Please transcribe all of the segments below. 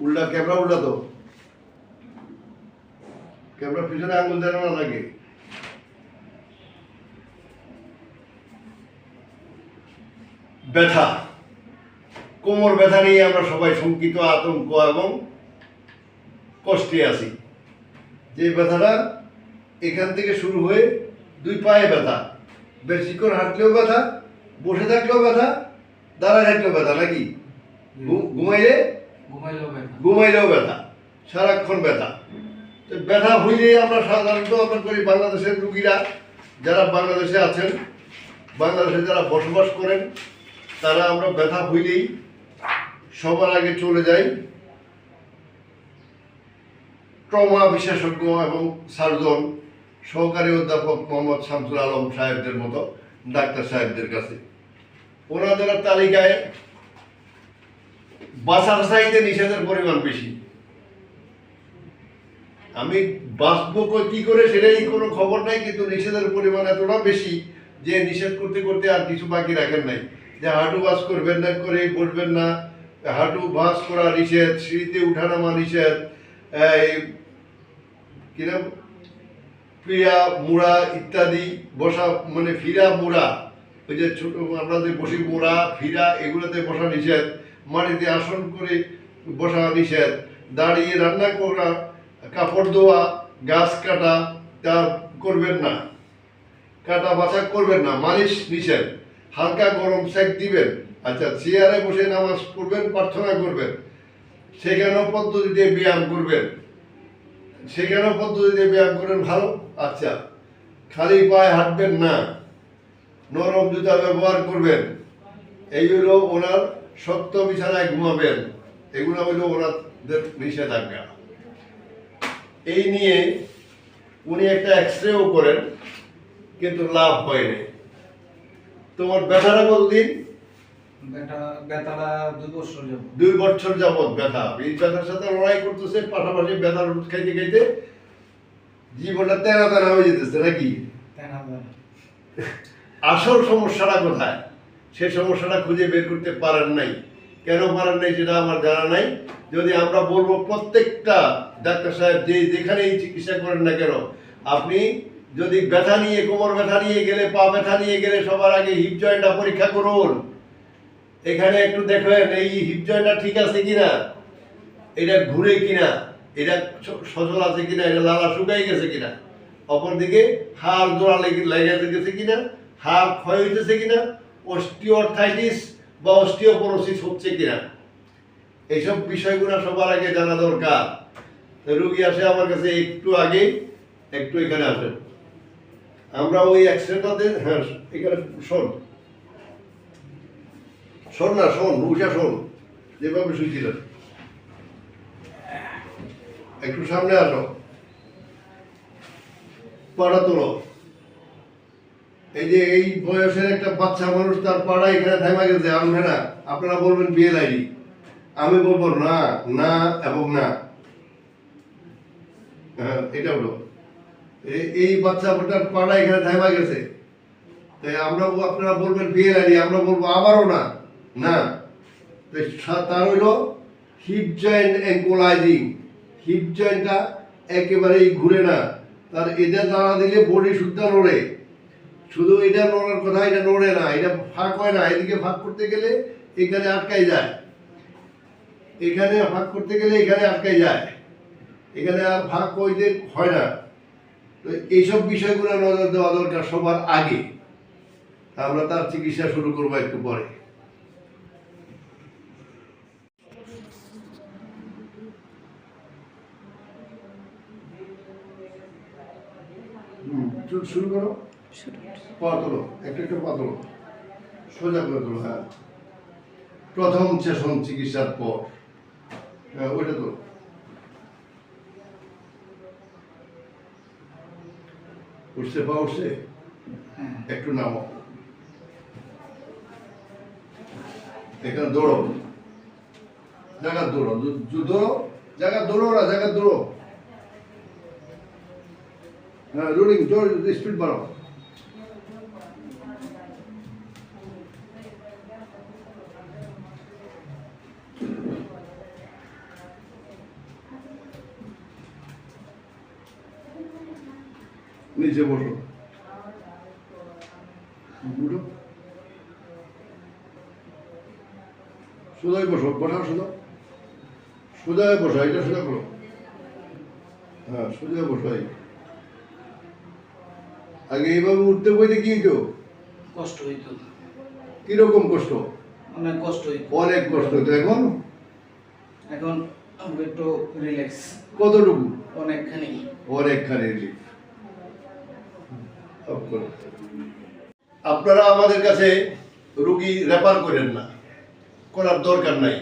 উল্টা ক্যামেরা উল্টা তো। ক্যামেরা পিছনে আঙুল দেন না লাগে। ব্যথা। কোমর ব্যথা নিয়ে আমরা সবাই শঙ্কিত আতঙ্ক এবং কষ্টে আছি। যে ব্যথাটা এখান থেকে শুরু হয়ে দুই পায়ে ব্যথা। বেশিক্ষণ হাঁটলেও ব্যথা বসে থাকলেও ব্যথা দাঁড়ায় থাকলেও ব্যথা নাকি? ঘুমাইলে ঘুমাইলেও ব্যথা। সারাক্ষণ ব্যথা। তো ব্যথা হইলে আমরা সাধারণত আমরা করি বাংলাদেশের রুগীরা যারা বাংলাদেশে আছেন, বাংলাদেশে যারা বসবাস করেন, তারা আমরা ব্যথা হইলেই সবার আগে চলে যাই ট্রমা বিশেষজ্ঞ এবং সার্জন, সহকারী অধ্যাপক মোহাম্মদ শামসুল আলম সাহেবদের মতো ডাক্তার সাহেবদের কাছে। ওনাদের তালিকায় বাসার চাইতে নিষেধের পরিমাণ বেশি। আমি বাঁচবো কি করে সেটাই কোনো খবর নাই, কিন্তু নিষেধের পরিমাণ এতটা বেশি যে নিষেধ করতে করতে আর কিছু বাকি রাখেন নাই। যে হাঁটু বাস করবেন না করে বসবেন না, হাঁটু বাস করা নিষেধ, সিঁড়িতে উঠানামা নিষেধ কিরম প্রিয়া মুড়া ইত্যাদি, বসা মানে ফিরা, মুড়া, ওই যে ছোট, আমরা বসি মোড়া, ফিরা, এগুলোতে বসা নিষেধ। মাটিতে আসন করে বসা নিষেধ। দাঁড়িয়ে রান্না করা, কাপড় ধোয়া, গাছ কাটা, তা করবেন না। কাটা বাছা করবেন না, মালিশ নিষেধ। হালকা গরম সেক দিবেন। আচ্ছা চেয়ারে বসে নামাজ পড়বেন, প্রার্থনা করবেন। সেখানেও পদ্ধতিতে ব্যায়াম করবেন। সেখানেও পদ্ধতিতে ব্যায়াম করেন ভালো? আচ্ছা খালি পায়ে হাঁটবেন না। নরম জুতা ব্যবহার করবেন। এইগুলো ওনার সত্য বিছানায় ঘুমাবেন এগুলো হলো ওনাদের নিষেধাজ্ঞা। এই নিয়ে উনি একটা এক্স রেও করেন কিন্তু লাভ হয়নি তোমার ব্যথাটা কতদিন? দুই বছর যাব দুই বছর যাবৎ ব্যথা। এই ব্যথার সাথে লড়াই করতেছে পাশাপাশি ব্যথার ওষুধ খাইতে খাইতে জীবনটা তেনা তেনা হয়ে যেতেছে নাকি? আসল সমস্যাটা কোথায়? সেই সমস্যাটা খুঁজে বের করতে পারেন নাই। কেন পারেন নাই সেটা আমার জানা নাই। যদি আমরা বলব প্রত্যেকটা ডাক্তার সাহেব যে যেখানেই চিকিৎসা করেন না কেন, আপনি যদি ব্যথা নিয়ে, কোমর ব্যথা নিয়ে গেলে, পা ব্যথা নিয়ে গেলে সবার আগে হিপ জয়েন্টটা পরীক্ষা করুন। এখানে একটু দেখবেন এই হিপ জয়েন্টটা ঠিক আছে কিনা? এটা ঘুরে কিনা? এটা স- সচল আছে কিনা? এটা লালা শুকাই গেছে কিনা? অপরদিকে হাড় জোড়া লেগে লেগে গেছে কিনা? হাড় ক্ষয় হইতেছে কিনা? অস্টিওথাইটিস বা অস্টিওপোরোসিস হচ্ছে কিনা? এইসব বিষয়গুলো সবার আগে জানা দরকার। রুগী আসে আমার কাছে একটু আগে একটু এখানে আসেন আমরা ওই অ্যাক্সিডেন্টটাতে হ্যাঁ এখানে শোন। শোন না, শোন উষা শোন, যেভাবে শুয়েছিলেন একটু সামনে আসো। পাড়া তোলো। এই যে এই বয়সের একটা বাচ্চা মানুষ তার পাড়া এখানে থেমা গেছে আনবে না আপনারা বলবেন বিয়ে লাইনি আমি বলব না না এবং না। হ্যাঁ এটা হলো। এই- এই বাচ্চাটার পাড়া এখানে থেমা গেছে। তাই আমরা আপনারা বলবেন বিয়ে লাইনি আমরা বলব আবারও না না। তার হইল হিপ জয়েন্ট অ্যাঙ্কোলাইজিং হিপ জয়েন্টটা একেবারেই ঘুরে না। তার এটা দাঁড়া দিলে বডি শুদ্ধ নড়ে। শুধু এটা নড়ার কথা, এটা নড়ে না, এটা ফাঁক হয় না। এদিকে ফাঁক করতে গেলে এখানে আটকাই যায়। এখানে ফাঁক করতে গেলে এখানে আটকাই যায়। এখানে আর ফাঁক হইতে হয় না। তো এইসব বিষয়গুলো নজর দেওয়া দরকার সবার আগে। আমরা তার চিকিৎসা শুরু করব একটু পরে। শুরু করো। পা তোলো একটু একটু পা সোজা করে তোলো হ্যাঁ। প্রথম সেশন চিকিৎসার পর হ্যাঁ ওইটা তো উঠছে পা উঠছে? হ্যাঁ। একটু নামো এখানে দৌড়ো জায়গা দৌড়ো দৌড়ো জায়গা দৌড়ো না জায়গা দৌড়ো হ্যাঁ রোলিং জোর স্পিড বাড়াও। নিচে বসো। উঠো। সোজাই বসো বসাও সোজা। সোজায় বসো এটা সোজা করো। হ্যাঁ সোজা বসো আগে এইভাবে উঠতে বইতে কি হইতো? কষ্ট হইতো। কীরকম কষ্ট? অনেক কষ্ট হইতো। অনেক কষ্ট। হইতো এখন? এখন একটু রিল্যাক্স কতটুকু? অনেকখানি। অনেকখানি রিলিফ আপনারা আমাদের কাছে রুগী রেফার করেন না। করার দরকার নাই।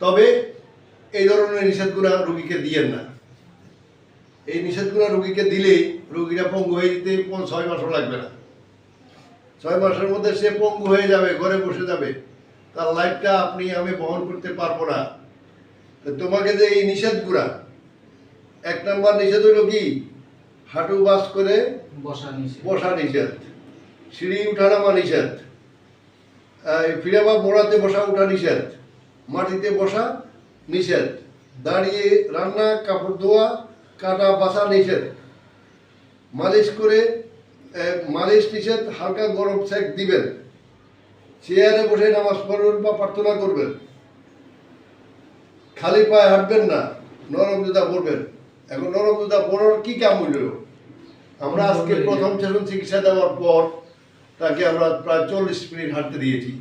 তবে এই ধরনের নিষেধগুলো রুগীকে দিয়েন না। এই নিষেধগুলো রুগীকে দিলে রুগীরা পঙ্গু হয়ে যেতে ছয় মাসও লাগবে না। ছয় মাসের মধ্যে সে পঙ্গু হয়ে যাবে, ঘরে বসে যাবে। তার লাইফটা আপনি আমি বহন করতে পারব না। তোমাকে যে এই নিষেধগুলা, এক নম্বর নিষেধ হলো কি? হাঁটু বাস করে বসা বসা নিষেধ। সিঁড়ি উঠানামা নিষেধ। এই ফিরে বা মোড়াতে বসা উঠা নিষেধ। মাটিতে বসা নিষেধ। দাঁড়িয়ে রান্না কাপড় ধোয়া কাটা বাসা নিষেধ। মালিশ করে মালিশ নিষেধ হালকা গরম সেক দিবেন। চেয়ারে বসে নামাজ পড়বেন বা প্রার্থনা করবেন। খালি পায়ে হাঁটবেন না নরম জুতা পরবেন। এখন নরম জুতা পরার কি কাম হইল? আমরা আজকে প্রথম সেশন চিকিৎসা দেওয়ার পর তাকে আমরা প্রায় চল্লিশ মিনিট হাঁটতে দিয়েছি।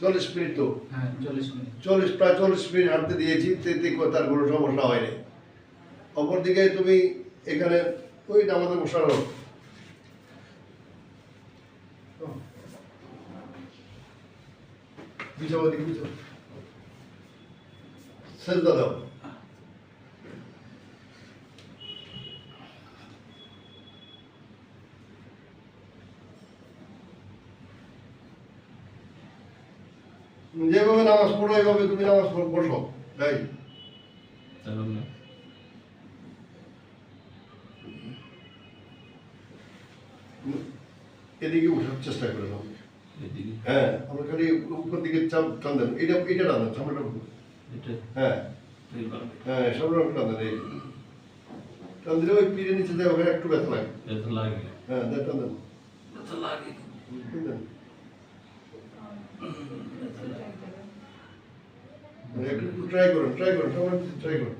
চল্লিশ মিনিট তো? হ্যাঁ চল্লিশ প্রায় চল্লিশ মিনিট হাঁটতে দিয়েছি তার কোনো সমস্যা হয়নি অপরদিকে তুমি এখানে ওই আমাদের বসানো সেজদা দাও। যেভাবে নামাজ পড়ো এভাবে তুমি নামাজ পড়- বসো। তাই এদিকে উঠার চেষ্টা করে নাও। এদিকে? হ্যাঁ আমরা খালি উপর দিকে চাপ টান দেন। এটা এটা টান দেন সামনেটা উপর। এটা? হ্যাঁ। হ্যাঁ সামনে টান দেন এই। টান দিলে ওই পিঠে নিচে দেয় ওখানে একটু ব্যথা লাগে। ব্যথা লাগে। হ্যাঁ টান দেন। ব্যথা লাগে। একটু ট্রাই করুন ট্রাই করুন সামনে ট্রাই করুন।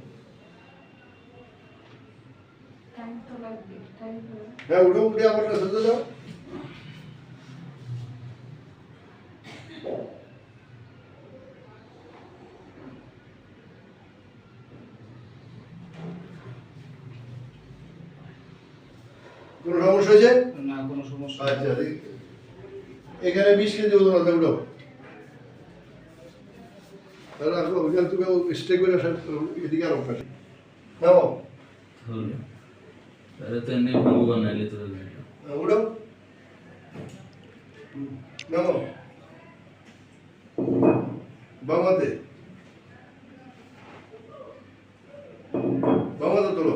টাইম তো লাগবে টাইম তো হ্যাঁ উঠে উঠে আমার কাছে যাও। কোনো সমস্যা হয়েছে? না কোনো সমস্যা আচ্ছা এখানে বিশ কেজি ওজন আছে উঠো। তাহলে আসো ওইখান থেকে স্টে করে আসা এদিকে আরও পাশে নাও তাহলে তাহলে তো এমনি ভগবান নাইলে তো হবে এটা। উঠো নাও বামাতে বামাতে তোলো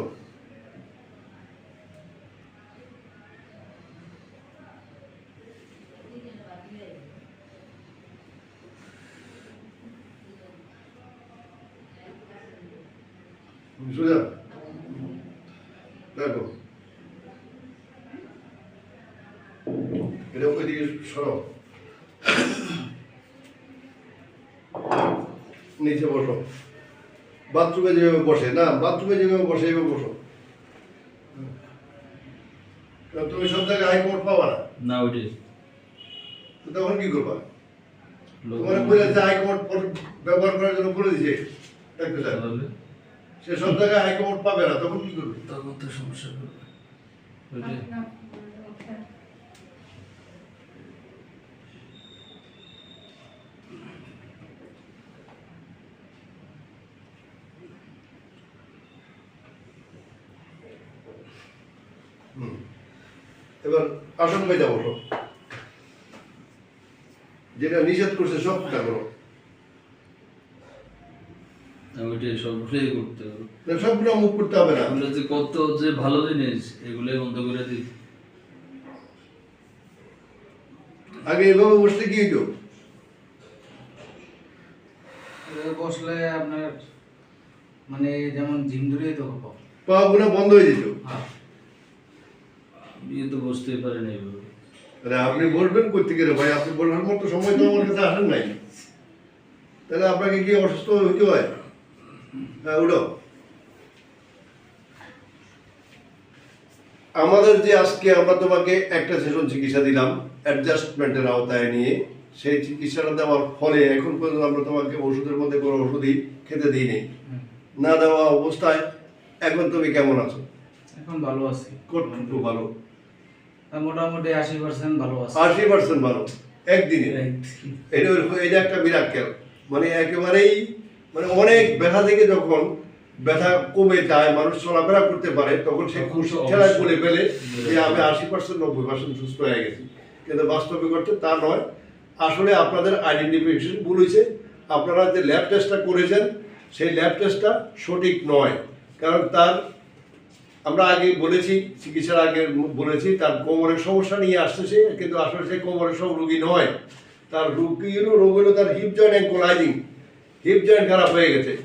সোজা দেখো এটা ওইদিকে সরাও নিচে বসো। বাথরুমে যেভাবে বসে না বাথরুমে যেভাবে বসে এইভাবে বসো। তুমি সব জায়গায় হাইকোর্ট পাবা না? না ওইটাই। তখন কি করবা? লোক তোমার বলে যে হাই কোর্ট ব্যবহার করার জন্য বলে দিছে। সে সব জায়গায় হাই কোর্ট পাবে না তখন কি করবে? তখন তো সমস্যা করবে ওইটাই না ওটা হুম। এবার আসন মেজা বসো যেটা নিষেধ করছে সব ফুটা করো। ওইটাই সবটাই করতে হবে। না, সবগুলো মুখ করতে হবে না। যে কত যে ভালো জিনিস এগুলোই বন্ধ করে দিই। আগে এভাবে বসতে কি হইতো? বসলে আপনার মানে যেমন জিম ধরে তো বন্ধ হয়ে যেত। হ্যাঁ। বিয়ে তো বসতেই পারে না এইভাবে তাহলে আপনি বলবেন করতে গেলে ভাই? আপনি বলার মতো সময় তো আমার কাছে আসেন নাই। তাহলে আপনাকে কি অসুস্থ হইতে হয়? হ্যাঁ উঠো। আমাদের যে আজকে আমরা তোমাকে একটা সেশন চিকিৎসা দিলাম অ্যাডজাস্টমেন্টের আওতায় নিয়ে। সেই চিকিৎসাটা দেওয়ার ফলে এখন পর্যন্ত আমরা তোমাকে ওষুধের মধ্যে কোনো ওষুধই খেতে দিইনি। না দেওয়া অবস্থায় এখন তুমি কেমন আছো? এখন ভালো আছি। কতটুকু ভালো? মোটামুটি আশি পার্সেন্ট ভালো আছি। আশি পার্সেন্ট ভালো। একদিনে। এটা এটা একটা বিরাট খেল মানে একেবারেই মানে অনেক ব্যথা থেকে যখন ব্যথা কমে যায় মানুষ চলাফেরা করতে পারে তখন সে খেলায় বলে ফেলে যে আমি আশি পার্সেন্ট নব্বই পার্সেন্ট সুস্থ হয়ে গেছি। কিন্তু বাস্তবিক অর্থে তা নয়। আসলে আপনাদের আইডেন্টিফিকেশন ভুল হয়েছে। আপনারা যে ল্যাব টেস্টটা করেছেন সেই ল্যাব টেস্টটা সঠিক নয়। কারণ তার আমরা আগে বলেছি, চিকিৎসার আগে বলেছি, তার কোমরের সমস্যা নিয়ে আসতেছে, কিন্তু আসলে সে কোমরের সব রুগী নয়। তার রুগী হলো? রোগ হলো তার hip joint ankylosing hip joint খারাপ হয়ে গেছে।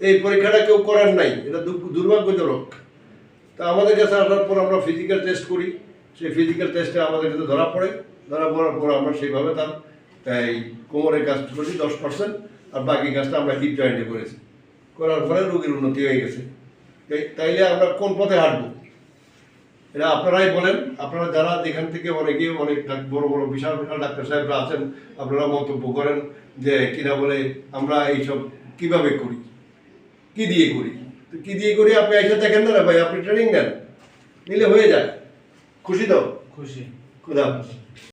এই পরীক্ষাটা কেউ করার নাই। এটা দুর- দুর্ভাগ্যজনক। তা আমাদের কাছে আসার পর আমরা ফিজিক্যাল টেস্ট করি। সেই ফিজিক্যাল টেস্টে আমাদের কাছে ধরা পড়ে। ধরা পড়ার পর আমরা সেইভাবে তার, এই কোমরের কাজ করেছি দশ পার্সেন্ট আর বাকি কাজটা আমরা হিপ জয়েন্টে করেছি। করার পরে রোগীর উন্নতি হয়ে গেছে। তাইলে আমরা কোন পথে হাঁটবো? এটা আপনারাই বলেন। আপনারা যারা এখান থেকে অনেকে অনেক বড় বড় বিশাল বিশাল ডাক্তার সাহেবরা আছেন আপনারা মন্তব্য করেন যে কিনা বলে আমরা এইসব কীভাবে করি? কি দিয়ে করি? তো কি দিয়ে করি? আপনি এসে দেখেন না ভাই আপনি ট্রেনিং নেন। নিলে হয়ে যায়। খুশি তো? খুশি। খুদা।